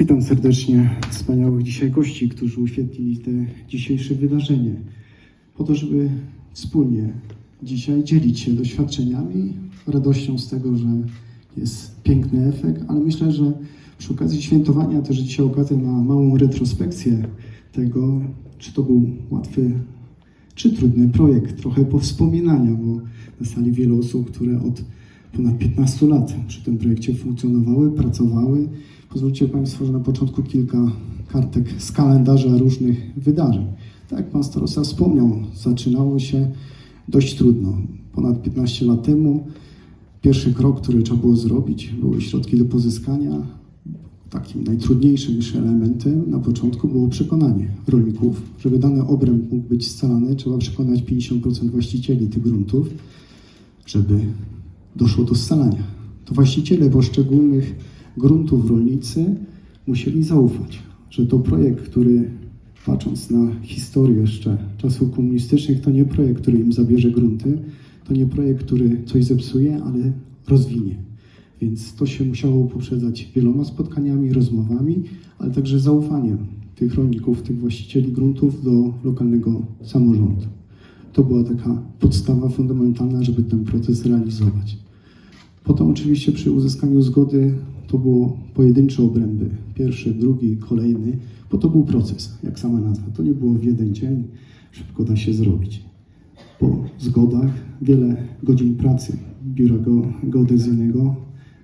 Witam serdecznie wspaniałych dzisiaj gości, którzy uświetlili te dzisiejsze wydarzenie, po to, żeby wspólnie dzisiaj dzielić się doświadczeniami, radością z tego, że jest piękny efekt, ale myślę, że przy okazji świętowania też dzisiaj okazja na małą retrospekcję tego, czy to był łatwy, czy trudny projekt, trochę powspominania, bo na sali wiele osób, które od ponad 15 lat przy tym projekcie funkcjonowały, pracowały. Pozwólcie Państwo, że na początku kilka kartek z kalendarza różnych wydarzeń. Tak jak Pan Starosta wspomniał, zaczynało się dość trudno. Ponad 15 lat temu pierwszy krok, który trzeba było zrobić, były środki do pozyskania. Takim najtrudniejszym jeszcze elementem na początku było przekonanie rolników, żeby dany obręb mógł być scalany, trzeba przekonać 50% właścicieli tych gruntów, żeby doszło do scalania. To właściciele poszczególnych gruntów rolnicy musieli zaufać, że to projekt, który patrząc na historię jeszcze czasów komunistycznych, to nie projekt, który im zabierze grunty, to nie projekt, który coś zepsuje, ale rozwinie. Więc to się musiało poprzedzać wieloma spotkaniami, rozmowami, ale także zaufaniem tych rolników, tych właścicieli gruntów do lokalnego samorządu. To była taka podstawa fundamentalna, żeby ten proces realizować. Potem oczywiście przy uzyskaniu zgody to było pojedyncze obręby, pierwszy, drugi, kolejny, bo to był proces, jak sama nazwa. To nie było w jeden dzień, szybko da się zrobić. Po zgodach wiele godzin pracy biura go- geodezyjnego,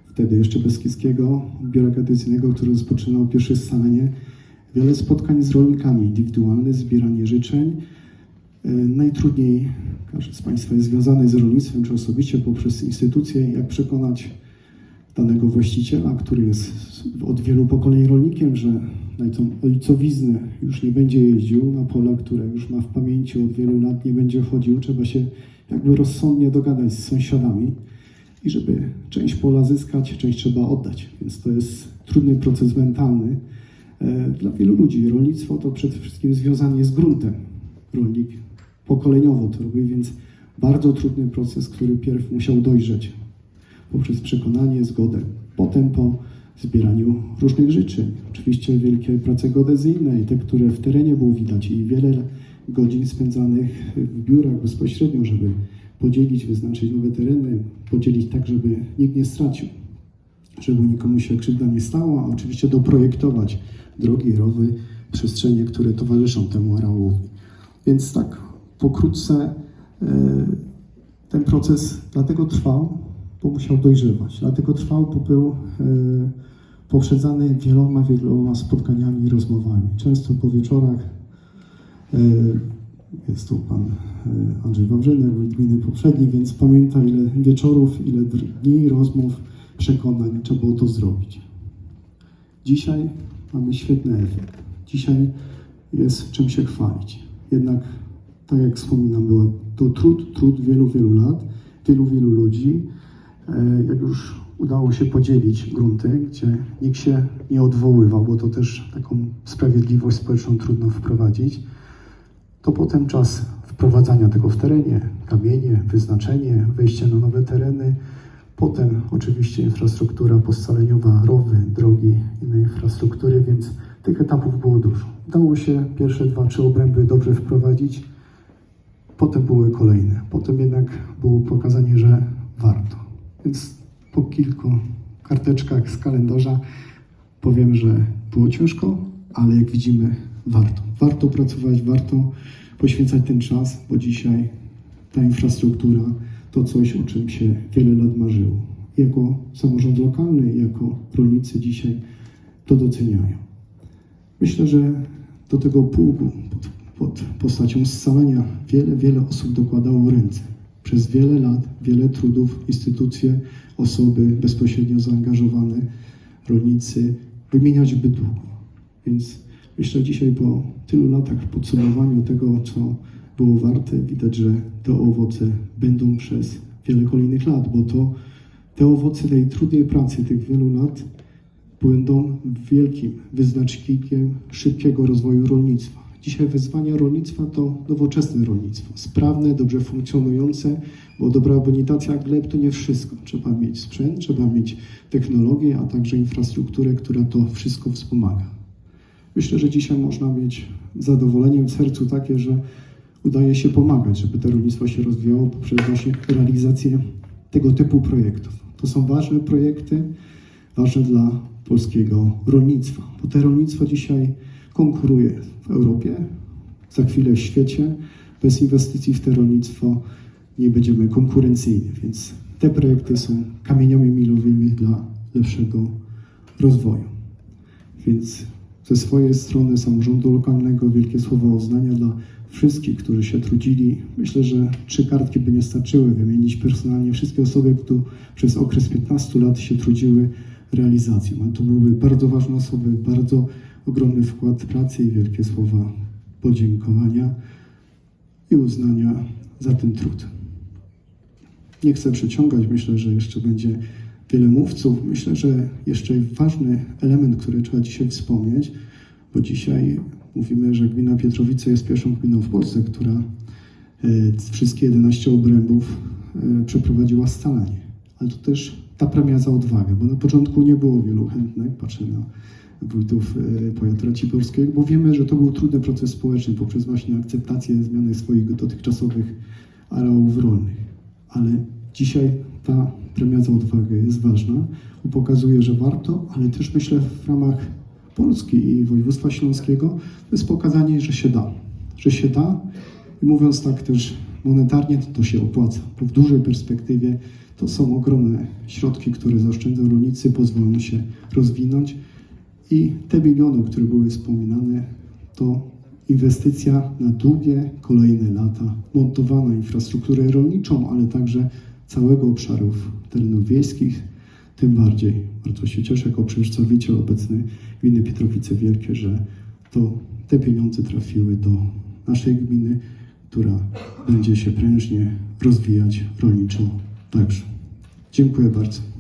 wtedy jeszcze Beskidzkiego, biura geodezyjnego, które rozpoczynało pierwsze scalenie, wiele spotkań z rolnikami, indywidualne zbieranie życzeń, Najtrudniej każdy z Państwa jest związany z rolnictwem, czy osobiście poprzez instytucje, jak przekonać danego właściciela, który jest od wielu pokoleń rolnikiem, że na tą ojcowiznę już nie będzie jeździł na pola, które już ma w pamięci od wielu lat, nie będzie chodził. Trzeba się jakby rozsądnie dogadać z sąsiadami i żeby część pola zyskać, część trzeba oddać. Więc to jest trudny proces mentalny e, dla wielu ludzi. Rolnictwo to przede wszystkim związanie z gruntem. Rolnik pokoleniowo to robi, więc bardzo trudny proces, który pierw musiał dojrzeć poprzez przekonanie, zgodę. Potem po zbieraniu różnych życzeń. Oczywiście wielkie prace geodezyjne i te, które w terenie było widać i wiele godzin spędzanych w biurach bezpośrednio, żeby podzielić, wyznaczyć nowe tereny, podzielić tak, żeby nikt nie stracił żeby nikomu się krzywda nie stała, a oczywiście doprojektować drogi, rowy, przestrzenie, które towarzyszą temu areałowi. Więc tak pokrótce e, ten proces dlatego trwał, bo musiał dojrzewać. Dlatego trwał, bo był e, poprzedzany wieloma, wieloma spotkaniami i rozmowami. Często po wieczorach e, jest tu pan Andrzej Wawrzynek, gminy poprzedni, więc pamięta ile wieczorów, ile dni, rozmów, przekonań trzeba było to zrobić. Dzisiaj mamy świetny efekt. Dzisiaj jest czym się chwalić. Jednak, tak jak wspominam, było to trud, trud wielu, wielu lat, wielu, wielu ludzi. E, Jak już udało się podzielić grunty, gdzie nikt się nie odwoływał, bo to też taką sprawiedliwość społeczną trudno wprowadzić, to potem czas wprowadzania tego w terenie, kamienie, wyznaczenie, wejście na nowe tereny, potem oczywiście infrastruktura poscaleniowa, rowy, drogi, inne infrastruktury, więc tych etapów było dużo. Udało się pierwsze dwa, trzy obręby dobrze wprowadzić, potem były kolejne. Potem jednak było pokazanie, że warto. Więc po kilku karteczkach z kalendarza powiem, że było ciężko, ale jak widzimy, warto. Warto pracować, warto poświęcać ten czas, bo dzisiaj ta infrastruktura to coś, o czym się wiele lat marzyło. Jako samorząd lokalny, jako rolnicy dzisiaj to doceniają. Myślę, że do tego pługu pod postacią scalania wiele, wiele osób dokładało ręce. Przez wiele lat, wiele trudów, instytucje, osoby bezpośrednio zaangażowane, rolnicy, wymieniać by długo. Więc myślę dzisiaj po tylu latach w podsumowaniu tego, co było warte, widać, że te owoce będą przez wiele kolejnych lat, bo to te owoce tej trudnej pracy tych wielu lat będą wielkim wyznacznikiem szybkiego rozwoju rolnictwa. Dzisiaj wyzwania rolnictwa to nowoczesne rolnictwo, sprawne, dobrze funkcjonujące, bo dobra bonitacja gleb to nie wszystko. Trzeba mieć sprzęt, trzeba mieć technologię, a także infrastrukturę, która to wszystko wspomaga. Myślę, że dzisiaj można mieć zadowolenie w sercu takie, że udaje się pomagać, żeby to rolnictwo się rozwijało poprzez właśnie realizację tego typu projektów. To są ważne projekty, ważne dla polskiego rolnictwa, bo to rolnictwo dzisiaj konkuruje w Europie, za chwilę w świecie. Bez inwestycji w to rolnictwo nie będziemy konkurencyjni, więc te projekty są kamieniami milowymi dla lepszego rozwoju. Więc ze swojej strony samorządu lokalnego wielkie słowa uznania dla wszystkich, którzy się trudzili. Myślę, że trzy kartki by nie starczyły wymienić personalnie wszystkie osoby, które przez okres 15 lat się trudziły realizacją. A to były bardzo ważne osoby, bardzo ogromny wkład pracy i wielkie słowa podziękowania i uznania za ten trud. Nie chcę przeciągać, myślę, że jeszcze będzie wiele mówców. Myślę, że jeszcze ważny element, który trzeba dzisiaj wspomnieć, bo dzisiaj mówimy, że gmina Pietrowice jest pierwszą gminą w Polsce, która e, wszystkie 11 obrębów e, przeprowadziła scalanie. Ale to też ta premia za odwagę, bo na początku nie było wielu chętnych, patrzę na wójtów powiatu raciborskiego, bo wiemy, że to był trudny proces społeczny poprzez właśnie akceptację zmiany swoich dotychczasowych areałów rolnych. Ale dzisiaj ta premia za odwagę jest ważna, bo pokazuje, że warto, ale też myślę w ramach Polski i województwa śląskiego to jest pokazanie, że się da, że się da. I mówiąc tak też monetarnie, to, to się opłaca, bo w dużej perspektywie to są ogromne środki, które zaoszczędzą rolnicy, pozwolą się rozwinąć i te miliony, które były wspominane, to inwestycja na długie, kolejne lata, montowana infrastrukturę rolniczą, ale także całego obszarów terenów wiejskich. Tym bardziej bardzo się cieszę jako przedstawiciel obecny gminy Pietrowice Wielkie, że to te pieniądze trafiły do naszej gminy, która będzie się prężnie rozwijać rolniczo także. Dziękuję bardzo.